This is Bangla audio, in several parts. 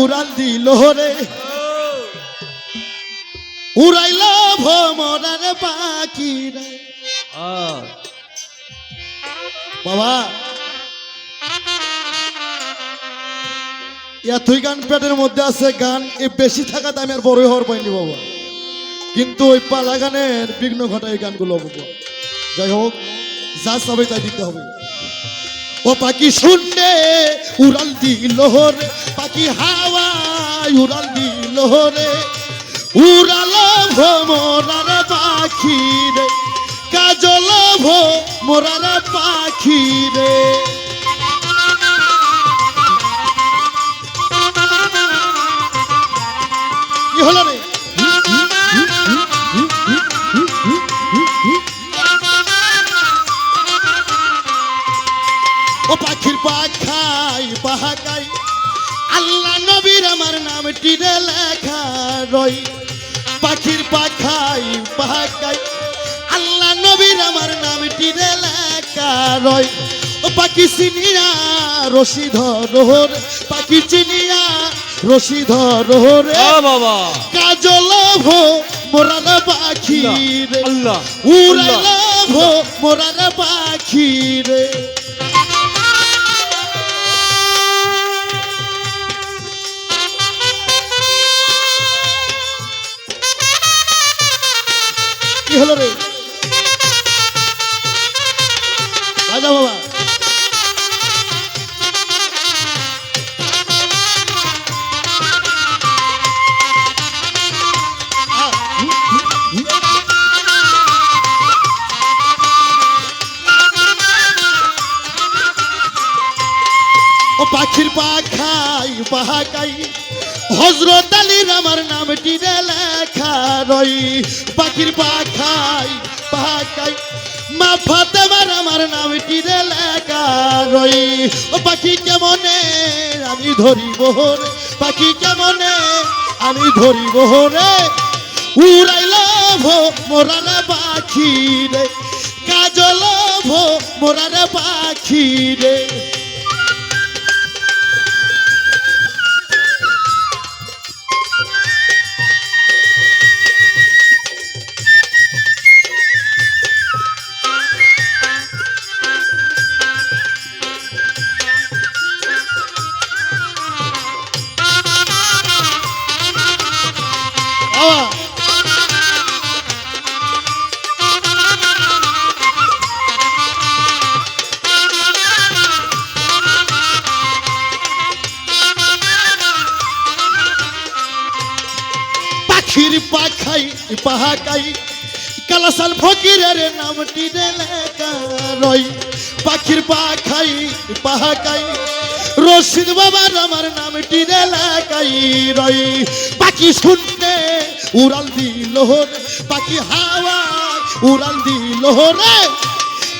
উড়াল দিল রে। উড়াইল ভ্রমরার পাখি বাবা, এতই গান পেটের মধ্যে আছে, গান এ বেশি থাকাতে আমি আর বড় হওয়ার পাইনি বাবা। কিন্তু ওই পালা গানের বিঘ্ন ঘটায় এই গানগুলো বাবা। যাই হোক, যা সবে তাই দিতে হবে। ও পাখি শুনতে উড়াল দিল রে পাখি হাওয়ায় উড়াল দিল রে? উড়াল ভ্রমরার পাখি রে। কাজল ভ্রমরার পাখি রে। কি পাখির পাখাই পাহাকাই আল্লাহ নবীর আমার নামটি রে লেখা রই। পাখির পাখাই পাহাকাই আল্লাহ নবীর আমার নামটি রে লেখা রই। ও পাখি চিনিয়া রশি ধর পাখি চিনিয়া রশি ধর রে বাবা। কাজল ভো মোরার পাখি রে। উড়াইল ভো মোরার পাখি রে। কি হলো রে? রাজা বাবা। পাখির পাখাই পাহাকাই হজরত আলীর আমার নামটি লেখা। রই পাখির পাখাই পাহাকাই মা ফাতেমার আমার নামটি রে লেখা রই? ও পাখি কেমনে আমি ধরিব রে পাখি কেমনে আমি ধরিব রে উড়াইল ভো মোরার পাখি রে। কাজল ভো মোরার পাখি রে। পাখাই, পাহাকাই। কালাসাল ফকিরের নামটি রই। পাখির পাখাই, পাহাকাই। রশিদ বাবার আমার নামটি লেখাই রই। পাখি শুনতে উড়াল দিল পাখি হাওয়া উড়াল দিল রে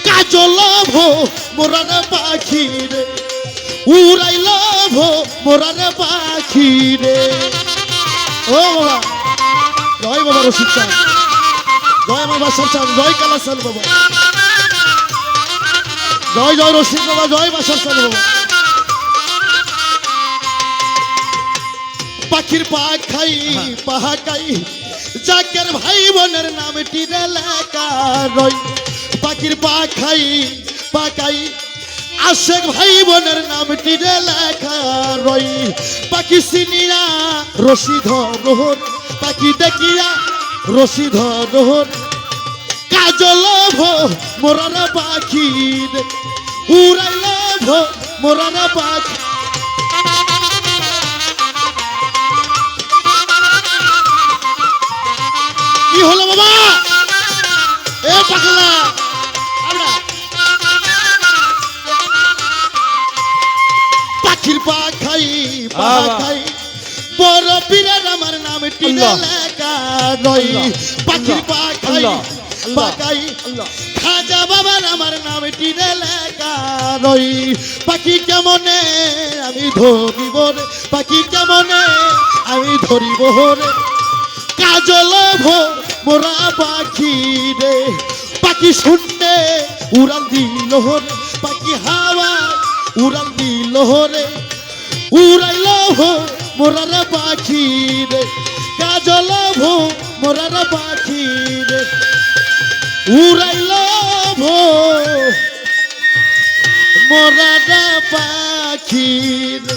কাজল ভো মোরার পাখি রে উড়াইল ভো মোরার পাখি রে ও বাবা। রশিদ চাঁদ জয় বাবা চাঁদ জয় কালাসাল বাবা। জয় জয় রশিদ বাবা, জয় বাসার চাঁদ বাবা। পাখির পাখাই পাহাকাই জাকের ভাই বোনের রই। পাখির পাখাই পাকাই আশেক ভাই বোনের নামটি লেখা রই। পাখি সিনিয়া রশি ধর পাখি দেখিয়া রশি ধর কাজল মোরার পাখি উড়াইল মোরার পাখি। কি হলো বাবা? এ পাগলা। পাখির পাখাই পাখাই বড় পীরের আমার নাম টিনে আল্লাহ। লেখা রই আল্লাহ। পাখির আল্লাহ। পাখাই আল্লাহ। আল্লাহ। পাখাই খাজা বাবার আমার নাম টিনে লেখা রই পাখি কেমনে আমি ধরিব রে পাখি কেমনে আমি ধরিব রে কাজল ভো মোরা পাখি রে পাখি শুনতে উড়াল দিল রে পাখি হাওয়া উড়াল দিল রে উড়াইল হো মোরার পাখি রে, কাজল ভো, মোরার পাখি রে। উড়াইল ভো, মোরার পাখি রে।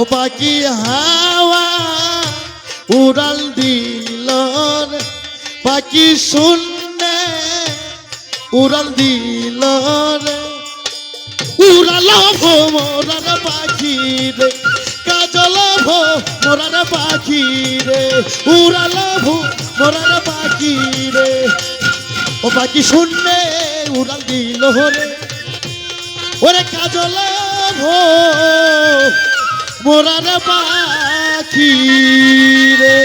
ও পাখি হাওয়া উড়াল দিল রে, পাখি শূন্য উড়াল দিল রে। উড়াল ভো, মোরার পাখি রে ভো মোরার পাখি রে উড়ালো ভো মোরার পাখি রে। ও পাখি শূন্যে উড়াল দিল রে। ওরে কাজল ভো মোরার পাখি রে।